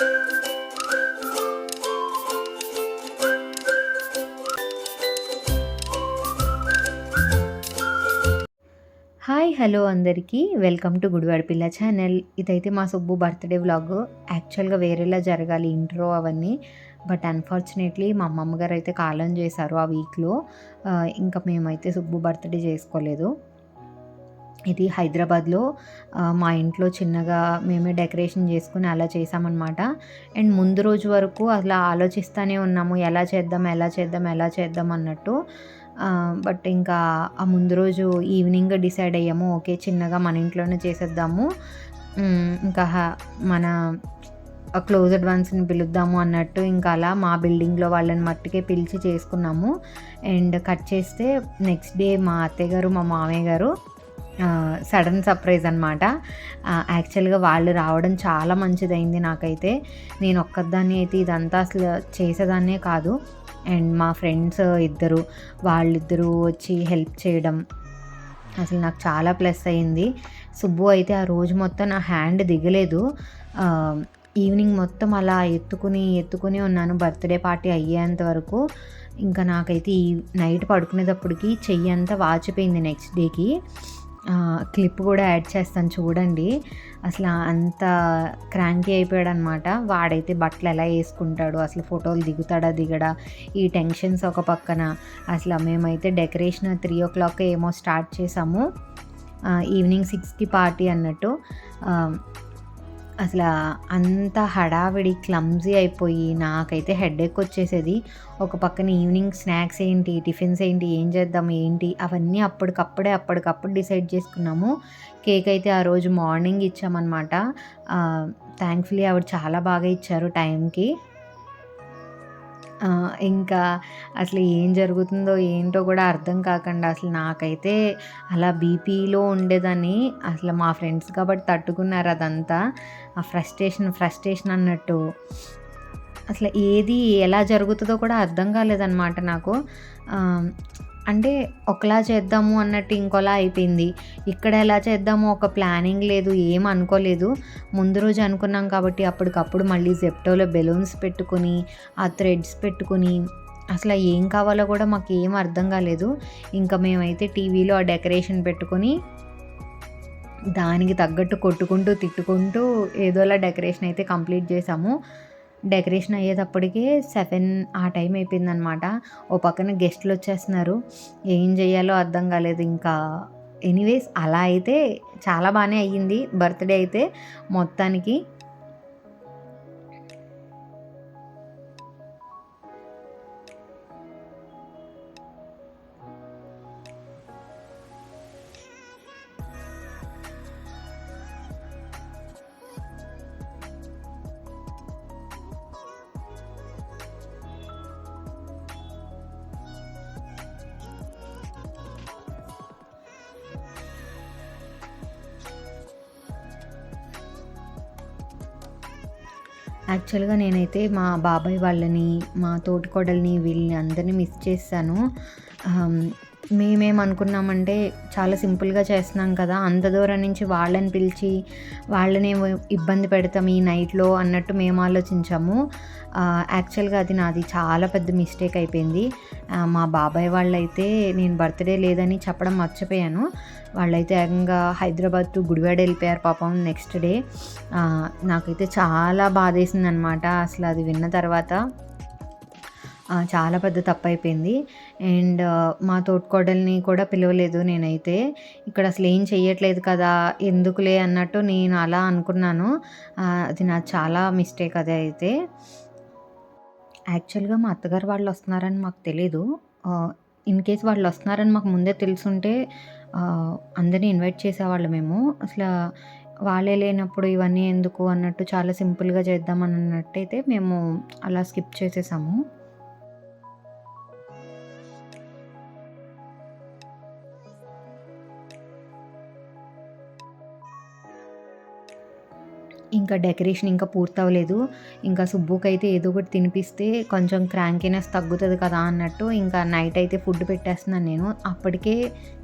Hi hello అందరికీ. Welcome to Gudivada Pilla channel. ఇదైతే మా సుబ్బు బర్త్డే వ్లాగ్. యాక్చువల్గా వేరేలా జరగాలి ఇంట్రో అవన్నీ. బట్ అన్ఫార్చునేట్లీ మా అమ్మమ్మ గారు అయితే కాలం చేశారు ఆ వీక్లో. ఇంకా మేమైతే సుబ్బు బర్త్డే చేసుకోలేదు. ఇది హైదరాబాద్లో మా ఇంట్లో చిన్నగా మేమే డెకరేషన్ చేసుకుని అలా చేసామన్నమాట అండ్ ముందు రోజు వరకు అలా ఆలోచిస్తూనే ఉన్నాము ఎలా చేద్దాం ఎలా చేద్దాం ఎలా చేద్దాం అన్నట్టు. బట్ ఇంకా ఆ ముందు రోజు ఈవినింగ్ డిసైడ్ అయ్యాము ఓకే చిన్నగా మన ఇంట్లోనే చేసేద్దాము. ఇంకా మన క్లోజ్డ్ వన్స్ని పిలుద్దాము అన్నట్టు ఇంకా అలా మా బిల్డింగ్లో వాళ్ళని మట్టుకే పిలిచి చేసుకున్నాము. అండ్ కట్ చేస్తే నెక్స్ట్ డే మా అత్తయ్య గారు మా మామయ్య గారు సడన్ సర్ప్రైజ్ అనమాట యాక్చువల్గా వాళ్ళు రావడం చాలా మంచిదైంది నాకైతే. నేను ఒక్కదాన్ని అయితే ఇదంతా అసలు చేసేదాన్నే కాదు. అండ్ మా ఫ్రెండ్స్ ఇద్దరు వాళ్ళిద్దరూ వచ్చి హెల్ప్ చేయడం అసలు నాకు చాలా ప్లస్ అయింది సుబ్బు అయితే ఆ రోజు మొత్తం నా హ్యాండ్ దిగలేదు. ఈవినింగ్ మొత్తం అలా ఎత్తుకుని ఎత్తుకుని ఉన్నాను. బర్త్డే పార్టీ అయ్యేంత వరకు ఇంకా నాకైతే ఈ నైట్ పడుకునేటప్పటికి చెయ్యి అంతా వాచిపోయింది నెక్స్ట్ డేకి. క్లిప్ కూడా యాడ్ చేస్తాను చూడండి. అసలు అంత క్రాంకీ అయిపోయాడు అనమాట వాడైతే బట్టలు ఎలా వేసుకుంటాడు అసలు ఫోటోలు దిగుతాడా దిగడా ఈ టెన్షన్స్ ఒక పక్కన. అసలు మేమైతే డెకరేషన్ త్రీ ఓ క్లాక్ ఏమో స్టార్ట్ చేసాము. ఈవినింగ్ సిక్స్కి పార్టీ అన్నట్టు. అసలు అంత హడావిడి క్లమ్జీ అయిపోయి నాకైతే హెడేక్ వచ్చేసేది. ఒక పక్కన ఈవినింగ్ స్నాక్స్ ఏంటి టిఫిన్స్ ఏంటి ఏం చేద్దాం ఏంటి అవన్నీ అప్పటికప్పుడే అప్పటికప్పుడు డిసైడ్ చేసుకున్నాము. కేక్ అయితే ఆ రోజు మార్నింగ్ ఇచ్చామన్నమాట. థ్యాంక్ఫుల్లీ ఆవిడ చాలా బాగా ఇచ్చారు టైంకి. ఇంకా అసలు ఏం జరుగుతుందో ఏంటో కూడా అర్థం కాకుండా. అసలు నాకైతే అలా బీపీలో ఉండేదని అసలు మా ఫ్రెండ్స్ కాబట్టి తట్టుకున్నారు అదంతా. ఆ ఫ్రస్ట్రేషన్ ఫ్రస్ట్రేషన్ అన్నట్టు. అసలు ఏది ఎలా జరుగుతుందో కూడా అర్థం కాలేదన్నమాట నాకు. అంటే ఒకలా చేద్దాము అన్నట్టు ఇంకోలా అయిపోయింది. ఇక్కడ ఎలా చేద్దాము ఒక ప్లానింగ్ లేదు ఏం అనుకోలేదు. ముందు రోజు అనుకున్నాం కాబట్టి అప్పటికప్పుడు మళ్ళీ జెప్టోలో బెలూన్స్ పెట్టుకొని ఆ థ్రెడ్స్ పెట్టుకొని అసలు ఏం కావాలో కూడా మాకు ఏం అర్థం కాలేదు. ఇంకా మేమైతే టీవీలో ఆ డెకరేషన్ పెట్టుకొని దానికి తగ్గట్టు కొట్టుకుంటూ తిట్టుకుంటూ ఏదోలా డెకరేషన్ అయితే కంప్లీట్ చేసాము. డెకరేషన్ అయ్యేటప్పటికే సెవెన్ ఆ టైం అయిపోయిందనమాట. ఓ పక్కన గెస్ట్లు వచ్చేస్తున్నారు. ఏం చేయాలో అర్థం కాలేదు ఇంకా. ఎనీవేస్ అలా అయితే చాలా బాగానే అయ్యింది బర్త్డే అయితే మొత్తానికి. యాక్చువల్గా నేనైతే మా బాబాయ్ వాళ్ళని మా తోటికోడల్ని వీళ్ళని అందరినీ మిస్ చేశాను. మేమేమనుకున్నామంటే చాలా సింపుల్గా చేస్తున్నాం కదా అంత దూరం నుంచి వాళ్ళని పిలిచి వాళ్ళని ఇబ్బంది పెడతాం ఈ నైట్లో అన్నట్టు మేము ఆలోచించాము యాక్చువల్గా అది నాది చాలా పెద్ద మిస్టేక్ అయిపోయింది. మా బాబాయ్ వాళ్ళైతే నేను బర్త్డే లేదని చెప్పడం మర్చిపోయాను. వాళ్ళైతే ఏకంగా హైదరాబాద్ టు గుడివాడ వెళ్ళిపోయారు పాపం నెక్స్ట్ డే. నాకైతే చాలా బాధేసింది అనమాట అసలు అది విన్న తర్వాత చాలా పెద్ద తప్పు అయిపోయింది అండ్ మా తోటికోడల్ని కూడా పిలవలేదు నేనైతే. ఇక్కడ అసలు ఏం చెయ్యట్లేదు కదా ఎందుకులే అన్నట్టు నేను అలా అనుకున్నాను. అది నాకు చాలా మిస్టేక్ అదే అయితే. యాక్చువల్గా మా అత్తగారు వాళ్ళు వస్తున్నారని మాకు తెలీదు. ఇన్ కేస్ వాళ్ళు వస్తున్నారని మాకు ముందే తెలుసుంటే అందరినీ ఇన్వైట్ చేసేవాళ్ళు మేము. అసలు వాళ్ళే లేనప్పుడు ఇవన్నీ ఎందుకు అన్నట్టు చాలా సింపుల్గా చేద్దాం అన్నట్టయితే మేము అలా స్కిప్ చేసేసాము. ఇంకా డెకరేషన్ ఇంకా పూర్తవలేదు. ఇంకా సుబ్బుకైతే ఏదో ఒకటి తినిపిస్తే కొంచెం క్రాంకీనెస్ తగ్గుతుంది కదా అన్నట్టు ఇంకా నైట్ అయితే ఫుడ్ పెట్టేస్తున్నాను నేను. అప్పటికే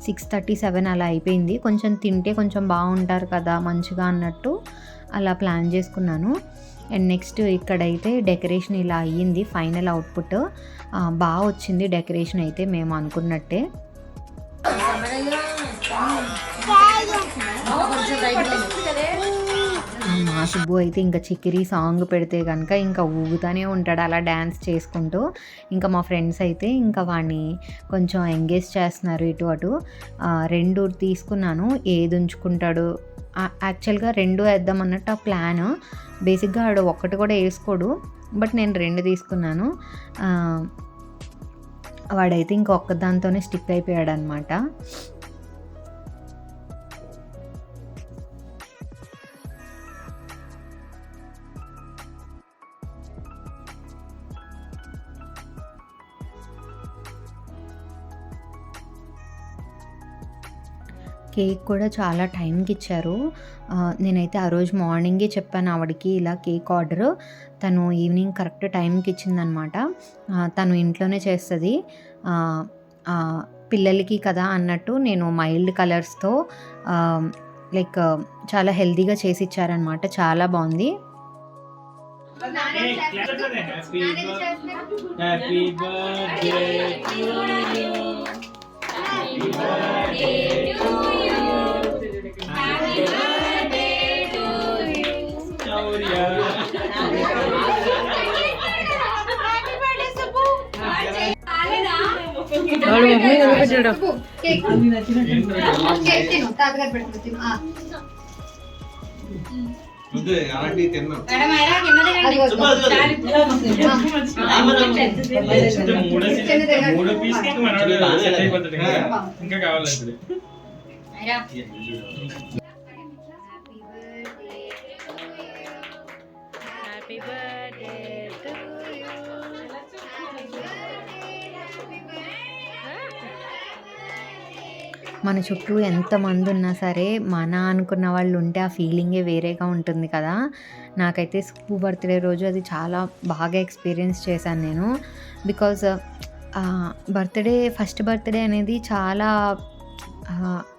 సిక్స్ థర్టీ సెవెన్ అలా అయిపోయింది. కొంచెం తింటే కొంచెం బాగుంటారు కదా మంచిగా అన్నట్టు అలా ప్లాన్ చేసుకున్నాను. అండ్ నెక్స్ట్ ఇక్కడైతే డెకరేషన్ ఇలా అయ్యింది ఫైనల్ అవుట్పుట్. బాగా వచ్చింది డెకరేషన్ అయితే మేము అనుకున్నట్టే. శుభు అయితే ఇంకా చిక్కిరి సాంగ్ పెడితే కనుక ఇంకా ఊగుతూనే ఉంటాడు. అలా డ్యాన్స్ చేసుకుంటూ ఇంకా మా ఫ్రెండ్స్ అయితే ఇంకా వాడిని కొంచెం ఎంగేజ్ చేస్తున్నారు ఇటు అటు. రెండు తీసుకున్నాను. ఏది ఉంచుకుంటాడు? యాక్చువల్గా రెండు వేద్దాం అన్నట్టు ఆ ప్లాన్. బేసిక్గా ఆడు ఒక్కటి కూడా వేసుకోడు. బట్ నేను రెండు తీసుకున్నాను. వాడైతే ఇంకా ఒక్క దాంతోనే స్టిక్ అయిపోయాడు అనమాట కేక్ కూడా చాలా టైంకి ఇచ్చారు. నేనైతే ఆ రోజు మార్నింగే చెప్పాను ఆవిడకి ఇలా కేక్ ఆర్డర్. తను ఈవినింగ్ కరెక్ట్ టైంకి ఇచ్చిందనమాట. తను ఇంట్లోనే చేస్తుంది. పిల్లలకి కదా అన్నట్టు నేను మైల్డ్ కలర్స్తో లైక్ చాలా హెల్దీగా చేసి ఇచ్చారనమాట. చాలా బాగుంది. Happy సెట్ అయిపోతాడు ఇంకా. ఇంకా కావాలి మన చుట్టూ ఎంతమంది ఉన్నా సరే మన అనుకున్న వాళ్ళు ఉంటే ఆ ఫీలింగే వేరేగా ఉంటుంది కదా. నాకైతే సుబ్బు బర్త్డే రోజు అది చాలా బాగా ఎక్స్పీరియన్స్ చేశాను నేను. బికాజ్ బర్త్డే ఫస్ట్ బర్త్డే అనేది చాలా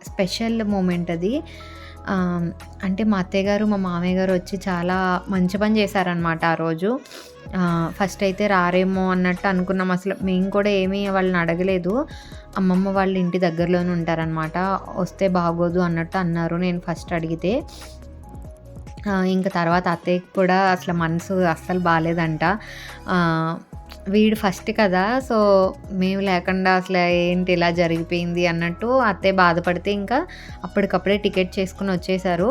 స్పెషల్ మూమెంట్ అది. అంటే మా అత్తయ్య గారు మా మామయ్య గారు వచ్చి చాలా మంచి పని చేశారనమాట ఆ రోజు. ఫస్ట్ అయితే రారేమో అన్నట్టు అనుకున్నాం. అసలు మేము కూడా ఏమీ వాళ్ళని అడగలేదు. అమ్మమ్మ వాళ్ళ ఇంటి దగ్గరలోనే ఉంటారనమాట వస్తే బాగోదు అన్నట్టు అన్నారు. నేను ఫస్ట్ అడిగితే ఇంకా తర్వాత అత్తయ్యకి కూడా అసలు మనసు అస్సలు బాగాలేదంట వీడు ఫస్ట్ కదా సో మేము లేకుండా అసలు ఏంటి ఇలా జరిగిపోయింది అన్నట్టు అత్తయ్య బాధపడితే ఇంకా అప్పటికప్పుడే టికెట్ చేసుకుని వచ్చేసారు.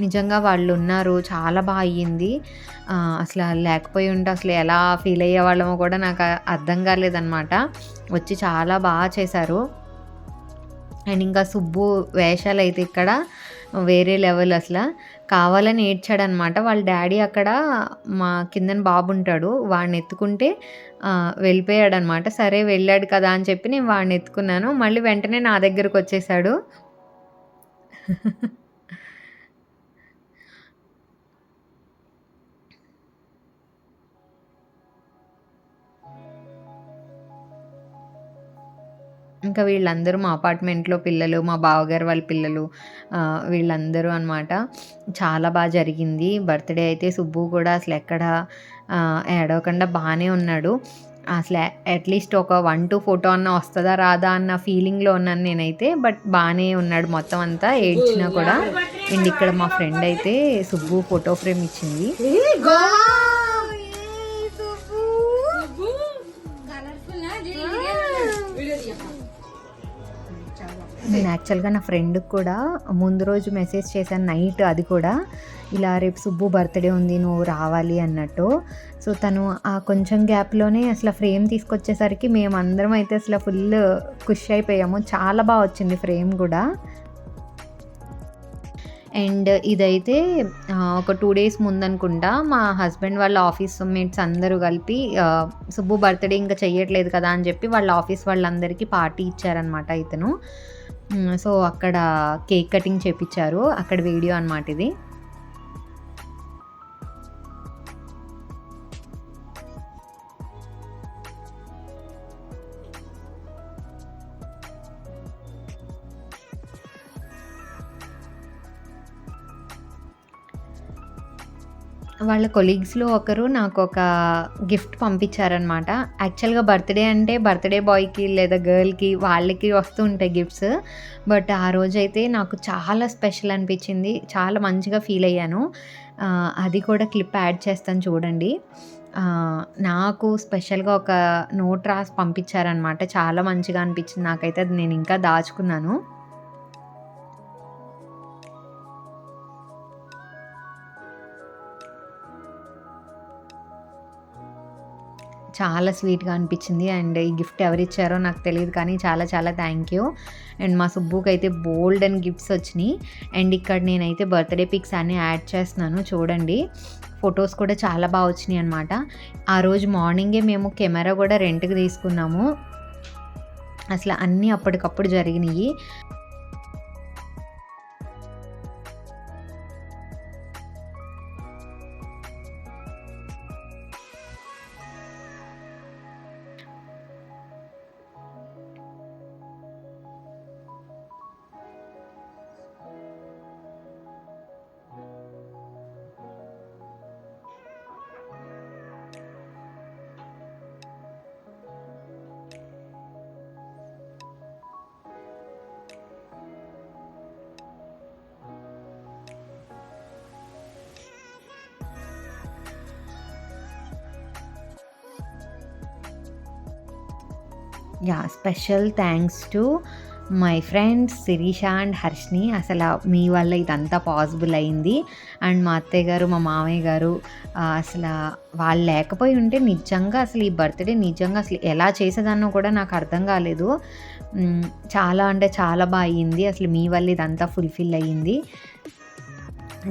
నిజంగా వాళ్ళు ఉన్నారు చాలా బాగా అయ్యింది. అసలు లేకపోయి ఉంటే అసలు ఎలా ఫీల్ అయ్యే వాళ్ళమో కూడా నాకు అర్థం కాలేదన్నమాట. వచ్చి చాలా బాగా చేశారు. అండ్ ఇంకా సుబ్బు వేషాలు అయితే ఇక్కడ వేరే లెవెల్ అసలు. కావాలని ఏడ్చాడనమాట వాళ్ళ డాడీ అక్కడ మా కిందన బాబు ఉంటాడు. వాడిని ఎత్తుకుంటే వెళ్ళిపోయాడనమాట సరే వెళ్ళాడు కదా అని చెప్పి నేను వాడిని ఎత్తుకున్నాను. మళ్ళీ వెంటనే నా దగ్గరకు వచ్చేసాడు ఇంకా వీళ్ళందరూ మా అపార్ట్మెంట్లో పిల్లలు మా బావగారు వాళ్ళ పిల్లలు వీళ్ళందరూ అనమాట చాలా బాగా జరిగింది. బర్త్డే అయితే సుబ్బు కూడా అసలు ఎక్కడ ఏడవకుండా బాగానే ఉన్నాడు. అసలు అట్లీస్ట్ ఒక వన్ టూ ఫోటో అన్న వస్తుందా రాదా అన్న ఫీలింగ్లో ఉన్నాను నేనైతే. బట్ బాగానే ఉన్నాడు మొత్తం అంతా. ఏడ్చినా కూడా. అండ్ ఇక్కడ మా ఫ్రెండ్ అయితే సుబ్బు ఫోటో ఫ్రేమ్ ఇచ్చింది. నేను యాక్చువల్గా నా ఫ్రెండ్కి కూడా ముందు రోజు మెసేజ్ చేశాను నైట్ అది కూడా. ఇలా రేపు సుబ్బు బర్త్డే ఉంది నువ్వు రావాలి అన్నట్టు. సో తను ఆ కొంచెం గ్యాప్లోనే అసలు ఫ్రేమ్ తీసుకొచ్చేసరికి మేమందరం అయితే అసలు ఫుల్ ఖుషి అయిపోయాము. చాలా బాగా వచ్చింది ఫ్రేమ్ కూడా. అండ్ ఇదైతే ఒక టూ డేస్ ముందనుకుంటా మా హస్బెండ్ వాళ్ళ ఆఫీస్ మేట్స్ అందరూ కలిపి సుబ్బు బర్త్డే ఇంకా చెయ్యట్లేదు కదా అని చెప్పి వాళ్ళ ఆఫీస్ వాళ్ళందరికీ పార్టీ ఇచ్చారనమాట ఇతను. సో అక్కడ కేక్ కటింగ్ చేపించారు అక్కడ వీడియో అనమాట ఇది. వాళ్ళ కొలీగ్స్‌లో ఒకరు నాకు ఒక గిఫ్ట్ పంపించారనమాట. యాక్చువల్‌గా బర్త్‌డే అంటే బర్త్‌డే బాయ్‌కి లేదా గర్ల్‌కి వాళ్ళకి వస్తూ ఉంటాయి గిఫ్ట్స్. బట్ ఆ రోజైతే నాకు చాలా స్పెషల్ అనిపించింది. చాలా మంచిగా ఫీల్ అయ్యాను. అది కూడా క్లిప్ యాడ్ చేస్తాను చూడండి. నాకు స్పెషల్‌గా ఒక నోట్ రాసి పంపించారనమాట. చాలా మంచిగా అనిపించింది నాకైతే. అది నేను ఇంకా దాచుకున్నాను. చాలా స్వీట్‌గా అనిపించింది. అండ్ ఈ గిఫ్ట్ ఎవరిచ్చారో నాకు తెలియదు కానీ చాలా చాలా థ్యాంక్ యూ. అండ్ మా సుబ్బుకైతే అండ్ గిఫ్ట్స్ వచ్చినాయి అండ్ ఇక్కడ నేనైతే బర్త్‌డే పిక్స్ అన్నీ యాడ్ చేస్తున్నాను చూడండి. ఫొటోస్ కూడా చాలా బాగా వచ్చినాయి అనమాట ఆ రోజు మార్నింగే మేము కెమెరా కూడా రెంట్‌కి తీసుకున్నాము. అసలు అన్నీ అప్పటికప్పుడు జరిగినాయి yeah special thanks to my friends Shirisha and Harshini. అసలు మీ వల్ల ఇదంతా పాసిబుల్ అయింది. అండ్ మా అత్తయ్య గారు, మా మామయ్య గారు అసలు అసల వాళ్ళు లేకపోయి ఉంటే నిజంగా అసలు ఈ బర్త్‌డే నిజంగా అసలు ఎలా చేసేదాన్నో కూడా నాకు అర్థం కాలేదు. చాలా అంటే చాలా బాగా అయింది. అసలు మీ వల్ల ఇదంతా ఫుల్‌ఫిల్ అయ్యింది.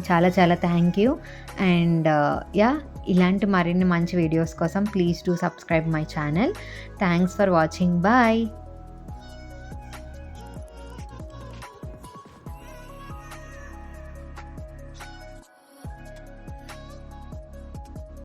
చాలా చాలా థ్యాంక్ యూ. అండ్ యా ఇలాంటి మరిన్ని మంచి వీడియోస్ కోసం please do subscribe my channel. Thanks for watching. Bye.